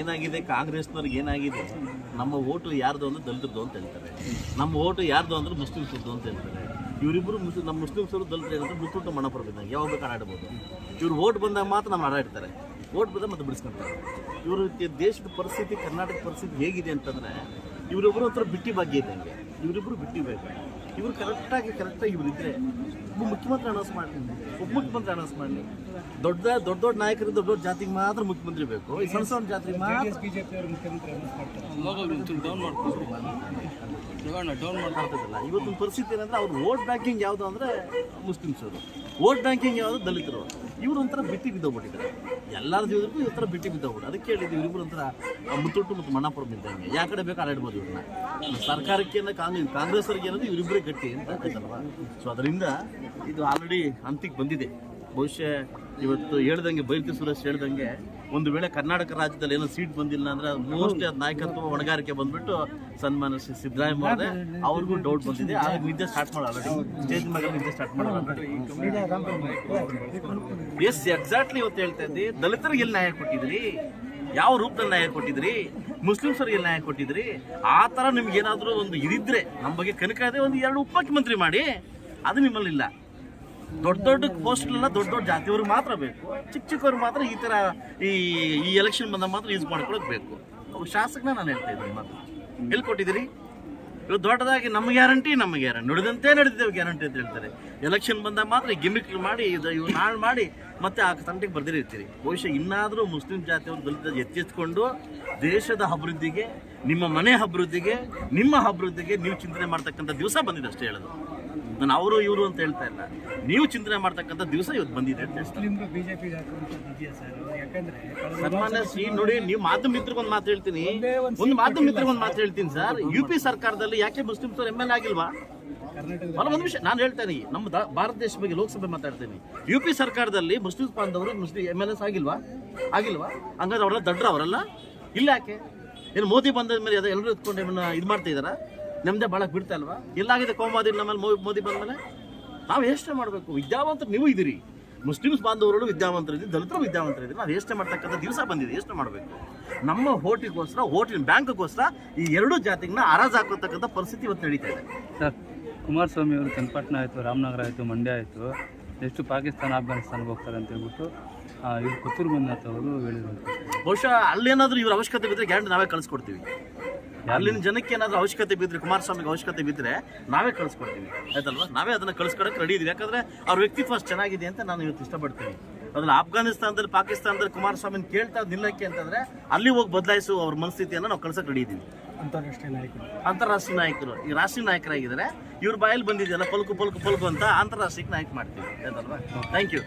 ಏನಾಗಿದೆ, ಕಾಂಗ್ರೆಸ್ನವ್ರಿಗೆ ಏನಾಗಿದೆ, ನಮ್ಮ ಓಟು ಯಾರ್ದು ಅಂದ್ರೆ ದಲಿತರದು ಅಂತ ಹೇಳ್ತಾರೆ. ನಮ್ಮ ಓಟು ಯಾರ್ದು ಅಂದ್ರೆ ಮುಸ್ಲಿಮ್ಸ್ದು ಅಂತ ಹೇಳ್ತಾರೆ. ಇವರಿಬ್ಬರು ಮುಸ್ಲಿಂ ನಮ್ಮ ಮುಸ್ಲಿಮ್ಸರು ದಲಿತರು ಏನಂದ್ರೆ ಮುತ್ತುಟ್ಟು ಮಣ ಬಿದ್ದಂಗೆ ಯಾವಾಗ ಬೇಕಾದ್ರೆ ಆಡ್ಬೋದು ಇವ್ರು ಓಟ್ ಬಂದಾಗ ಮಾತ್ರ ನಮ್ಮ ಆಡಾಡ್ತಾರೆ ಓಟ್ ಬಂದಾಗ ಮತ್ತೆ ಬಿಡಿಸ್ಕೊಂತಾರೆ. ಇವರು ದೇಶದ ಪರಿಸ್ಥಿತಿ ಕರ್ನಾಟಕ ಪರಿಸ್ಥಿತಿ ಹೇಗಿದೆ ಅಂತಂದ್ರೆ ಇವರೊಬ್ಬರು ಒಂಥರ ಬಿಟ್ಟಿ ಭಾಗ್ಯ ಇದ್ದಂಗೆ. ಇವರಿಬ್ಬರು ಬಿಟ್ಟಿ ಬೇಕು ಇವರು ಕರೆಕ್ಟಾಗಿ ಕರೆಕ್ಟಾಗಿ ಇವರು ಇದ್ರೆ ಒಬ್ಬ ಮುಖ್ಯಮಂತ್ರಿ ಅನೌನ್ಸ್ ಮಾಡಲಿ ಉಪಮುಖ್ಯಮಂತ್ರಿ ಅನೌನ್ಸ್ ಮಾಡಲಿ. ದೊಡ್ಡ ದೊಡ್ಡ ದೊಡ್ಡ ನಾಯಕರು ದೊಡ್ಡ ದೊಡ್ಡ ಜಾತಿಗೆ ಮಾತ್ರ ಮುಖ್ಯಮಂತ್ರಿ ಬೇಕು. ಈ ಸಣ್ಣ ಸಣ್ಣ ಜಾತಿಗೆ ಮಾತ್ರ ಬಿಜೆಪಿ ಅವರು ಮುಖ್ಯಮಂತ್ರಿ ಅನೌನ್ಸ್ ಮಾಡ್ತಾರೆ. ಡೌನ್ ಮಾಡ್ತಿದ್ದಲ್ಲ ಇವತ್ತಿನ ಪರಿಸ್ಥಿತಿ ಏನಂದ್ರೆ ಅವ್ರು ವೋಟ್ ಬ್ಯಾಂಕಿಂಗ್ ಯಾವುದು ಅಂದ್ರೆ ಮುಸ್ಲಿಮ್ಸ್ ಅವರು. ವೋಟ್ ಬ್ಯಾಂಕಿಂಗ್ ಯಾವುದು ದಲಿತರು ಇವ್ರು ಒಂಥರ ಬಿಟ್ಟಿ ಬಿದ್ದೋಗ್ಬಿಟ್ಟಿದ್ದಾರೆ. ಎಲ್ಲರ ಜೀವನಕ್ಕೂ ಇವ್ರ ಥರ ಬಿಟ್ಟಿ ಬಿದ್ದೋಗ್ಬಿಟ್ಟು ಅದಕ್ಕೆ ಹೇಳಿದ್ವಿ ಇವ್ರಿಬ್ರು ಒಂಥರ ಮುತ್ತೊಟ್ಟು ಮತ್ತು ಮಣ್ಣಾಪುರ ಬಿದ್ದಂಗೆ ಯಾವ ಕಡೆ ಬೇಕು ಆಡಾಡ್ಬೋದು ಇವ್ರನ್ನ. ಸರ್ಕಾರಕ್ಕೆ ಕಾಂಗ್ರೆಸ್ ಕಾಂಗ್ರೆಸ್ ಅವ್ರಿಗೆ ಏನಂದ್ರೆ ಇವರಿಬ್ಬರೇ ಗಟ್ಟಿ ಅಂತ ಹೇಳ್ತಾರಲ್ವ ಸೊ ಅದರಿಂದ ಇದು ಆಲ್ರೆಡಿ ಅಂತಿಗೆ ಬಂದಿದೆ. ಬಹುಶಃ ಇವತ್ತು ಹೇಳ್ದಂಗೆ ಬೈರ್ತಿ ಸುರೇಶ್ ಹೇಳ್ದಂಗೆ ಒಂದು ವೇಳೆ ಕರ್ನಾಟಕ ರಾಜ್ಯದಲ್ಲಿ ಏನೋ ಸೀಟ್ ಬಂದಿಲ್ಲ ಅಂದ್ರೆ ಮೋಸ್ಟ್ ನಾಯಕತ್ವ ಹೊಣೆಗಾರಿಕೆ ಬಂದ್ಬಿಟ್ಟು ಸನ್ಮಾನ ಶ್ರೀ ಸಿದ್ದರಾಮಯ್ಯ ಅವರೇ ಅವ್ರಿಗೂ ಡೌಟ್ ಬಂದಿದೆ. ಆಗ ನಿದ್ದೆ ಸ್ಟಾರ್ಟ್ ಮಾಡೋ ಆಲ್ರೆಡಿ ಸ್ಟೇಜ್ ಮೇಲೆ ನಿದ್ದೆ ಸ್ಟಾರ್ಟ್ ಮಾಡೋ ಎಸ್ ಎಕ್ಸಾಕ್ಟ್ಲಿ ಇವತ್ತು ಹೇಳ್ತಾ ಇದ್ದೀವಿ ದಲಿತರಿಗೆ ಎಲ್ಲಿ ನ್ಯಾಯ ಕೊಟ್ಟಿದ್ರಿ? ಯಾವ ರೂಪದಲ್ಲಿ ನ್ಯಾಯ ಕೊಟ್ಟಿದ್ರಿ? ಮುಸ್ಲಿಮ್ಸರಿಗೆ ನ್ಯಾಯ ಕೊಟ್ಟಿದ್ರಿ? ಆ ಥರ ನಿಮ್ಗೆ ಏನಾದರೂ ಒಂದು ಇದಿದ್ರೆ ನಮ್ಮ ಬಗ್ಗೆ ಕನಕ ಇದೆ ಒಂದು ಎರಡು ಉಪಮುಖ್ಯಮಂತ್ರಿ ಮಾಡಿ, ಅದು ನಿಮ್ಮಲ್ಲಿಲ್ಲ. ದೊಡ್ಡ ದೊಡ್ಡ ಪೋಸ್ಟ್ಲೆಲ್ಲ ದೊಡ್ಡ ದೊಡ್ಡ ಜಾತಿಯವ್ರಿಗೆ ಮಾತ್ರ ಬೇಕು. ಚಿಕ್ಕ ಚಿಕ್ಕವ್ರಿಗೆ ಮಾತ್ರ ಈ ಥರ ಈ ಈ ಎಲೆಕ್ಷನ್ ಬಂದಾಗ ಮಾತ್ರ ಯೂಸ್ ಮಾಡ್ಕೊಳಕ್ ಬೇಕು. ಶಾಸಕನ ನಾನು ಹೇಳ್ತಾ ಇದ್ದೀನಿ ಮಾತು ಎಲ್ಲಿ ಕೊಟ್ಟಿದ್ದೀರಿ ದೊಡ್ಡದಾಗಿ ನಮ್ಮ ಗ್ಯಾರಂಟಿ ನಮ್ಮ ಗ್ಯಾರಂಟಿ ನುಡಿದಂತೆ ನಡೆದಿದ್ದೇವೆ ಗ್ಯಾರಂಟಿ ಅಂತ ಹೇಳ್ತಾರೆ. ಎಲೆಕ್ಷನ್ ಬಂದಾಗ ಮಾತ್ರ ಗಿಮಿಕ್ ಮಾಡಿ, ಇದು ಇವ್ರು ಮಾಡಿ ಮತ್ತೆ ಆ ತಂಟೆಗೆ ಬರ್ದಿರ್ತೀರಿ ಬಹುಶಃ ಇನ್ನಾದರೂ ಮುಸ್ಲಿಂ ಜಾತಿಯವರು ದಲಿತ ಎಚ್ಚೆತ್ಕೊಂಡು ದೇಶದ ಅಭಿವೃದ್ಧಿಗೆ, ನಿಮ್ಮ ಮನೆ ಅಭಿವೃದ್ಧಿಗೆ, ನಿಮ್ಮ ಅಭಿವೃದ್ಧಿಗೆ ನೀವು ಚಿಂತನೆ ಮಾಡ್ತಕ್ಕಂಥ ದಿವಸ ಬಂದಿದೆ ಅಷ್ಟೇ ಹೇಳೋದು. ನಾನು ಅವರು ಇವರು ಅಂತ ಹೇಳ್ತಾ ಇಲ್ಲ. ನೀವು ಚಿಂತನೆ ಮಾಡ್ತಕ್ಕಂಥ ದಿವಸ ಇವತ್ತು ಬಂದಿದೆ ಅಂತ ಸನ್ಮಾನ್ಯ ಶ್ರೀ ನೋಡಿ ನೀವು ಮಾಧ್ಯಮ ಮಿತ್ರಕ್ಕೆ ಒಂದು ಮಾತು ಹೇಳ್ತೀನಿ. ಒಂದು ಮಾಧ್ಯಮ ಮಿತ್ರಕ್ಕೆ ಒಂದು ಮಾತು ಹೇಳ್ತೀನಿ ಸರ್. ಯು ಪಿ ಸರ್ಕಾರದಲ್ಲಿ ಯಾಕೆ ಮುಸ್ಲಿಮ್ಸ್ ಎಂ ಎಲ್ ಆಗಿಲ್ವಾ? ಅಲ್ಲ ಒಂದು ವಿಷಯ ನಾನು ಹೇಳ್ತೇನೆ. ನಮ್ಮ ಭಾರತ ದೇಶ ಬಗ್ಗೆ ಲೋಕಸಭೆ ಮಾತಾಡ್ತೀನಿ. ಯು ಪಿ ಸರ್ಕಾರದಲ್ಲಿ ಮುಸ್ಲಿಂ ಬಾಂಧವರು ಮುಸ್ಲಿಂ ಎಂ ಎಲ್ ಎಸ್ ಆಗಿಲ್ವಾ? ಆಗಿಲ್ವಾ? ಹಂಗಾದ್ರೆ ಅವರೆಲ್ಲ ದಡ್ರ ಅವರೆಲ್ಲ? ಇಲ್ಲ ಯಾಕೆ? ಏನು ಮೋದಿ ಬಂದ ಮೇಲೆ ಅದು ಎಲ್ಲರೂ ಎತ್ಕೊಂಡು ಇವನ್ನ ಇದು ಮಾಡ್ತಾ ಇದಾರ ನಮ್ದೇ ಭಾಳ ಬಿಡ್ತಾ ಎಲ್ಲ ಎಲ್ಲಾಗಿದೆ ಕೋಮಾದಿ ನಮ್ಮಲ್ಲಿ ಮೋದಿ ಮೋದಿ ಬಂದ ಮೇಲೆ ನಾವು ಯೋಚನೆ ಮಾಡಬೇಕು? ವಿದ್ಯಾವಂತರು ನೀವು ಇದ್ದೀರಿ. ಮುಸ್ಲಿಮ್ಸ್ ಬಾಂಧವರು ವಿದ್ಯಾವಂತರಿದ್ದೀವಿ ದಲಿತರು ವಿದ್ಯಾವಂತರಿದ್ದೀವಿ ನಾವು ಯೋಚನೆ ಮಾಡ್ತಕ್ಕಂಥ ದಿವಸ ಬಂದಿದೆ ಎಷ್ಟು ಮಾಡಬೇಕು? ನಮ್ಮ ಹೋಟಿಗೋಸ್ಕರ ಹೋಟಿನ ಬ್ಯಾಂಕ್ಗೋಸ್ಕರ ಈ ಎರಡೂ ಜಾತಿಗಳನ್ನ ಅರಾಜ್ ಹಾಕೋತಕ್ಕಂಥ ಪರಿಸ್ಥಿತಿ ಇವತ್ತು ನಡೀತಾ ಇದೆ. ಸರ್ ಕುಮಾರಸ್ವಾಮಿ ಅವರು ಚನ್ನಪಟ್ಟಣ ಆಯಿತು ರಾಮನಗರ ಆಯಿತು ಮಂಡ್ಯ ಆಯಿತು ಎಷ್ಟು ಪಾಕಿಸ್ತಾನ ಅಫ್ಘಾನಿಸ್ತಾನಕ್ಕೆ ಹೋಗ್ತಾರೆ ಅಂತ ಹೇಳ್ಬಿಟ್ಟು ಇವ್ರು ಪುತ್ತೂರು ಮಂಜುನಾಥ್ ಅವರು ಹೇಳಿದ್ರು. ಬಹುಶಃ ಅಲ್ಲೇನಾದರೂ ಇವ್ರ ಅವಶ್ಯಕತೆ ಬಿದ್ದರೆ ಗ್ಯಾರಂಟಿ ನಾವೇ ಕಳಿಸ್ಕೊಡ್ತೀವಿ. ಅಲ್ಲಿನ ಜನಕ್ಕೆ ಏನಾದ್ರೂ ಅವಶ್ಯಕತೆ ಬಿದ್ದರೆ ಕುಮಾರಸ್ವಾಮಿಗೆ ಅವಶ್ಯಕತೆ ಬಿದ್ದರೆ ನಾವೇ ಕಳಿಸ್ಕೊಡ್ತೀವಿ. ಆಯ್ತಲ್ವಾ? ನಾವೇ ಅದನ್ನ ಕಳಿಸ್ಕೊಡಕ್ಕೆ ರೆಡಿ ಇದೀವಿ. ಯಾಕಂದ್ರೆ ಅವ್ರ ವ್ಯಕ್ತಿತ್ವ ಅಷ್ಟು ಚೆನ್ನಾಗಿದೆ ಅಂತ ನಾನು ಇವತ್ತು ಇಷ್ಟಪಡ್ತೀನಿ. ಅದ್ರಲ್ಲಿ ಆಫ್ಘಾನಿಸ್ತಾನದಲ್ಲಿ ಪಾಕಿಸ್ತಾನದಲ್ಲಿ ಕುಮಾರಸ್ವಾಮಿನ ಕೇಳ್ತಾ ನಿಲ್ಲಕ್ಕೆ ಅಂತಂದ್ರೆ ಅಲ್ಲಿ ಹೋಗಿ ಬದಲಾಯಿಸು ಅವ್ರ ಮನಸ್ಥಿತಿಯನ್ನು ನಾವು ಕಳ್ಸಕ್ಕೆ ರೆಡಿ ಇದ್ದೀವಿ ಅಂತಾರಾಷ್ಟ್ರೀಯ ನಾಯಕರು. ಅಂತಾರಾಷ್ಟ್ರೀಯ ನಾಯಕರು. ಈ ರಾಷ್ಟ್ರೀಯ ನಾಯಕರಾಗಿದ್ದಾರೆ. ಇವ್ರ ಬಾಯಲ್ಲಿ ಬಂದಿದೆಯಲ್ಲ ಪಲ್ಕು ಪಲ್ಕು ಪಲ್ಕು ಅಂತ ಅಂತಾರಾಷ್ಟ್ರೀಯ ನಾಯಕ ಮಾಡ್ತೀವಿ. ಆಯ್ತಲ್ವಾ? Thank you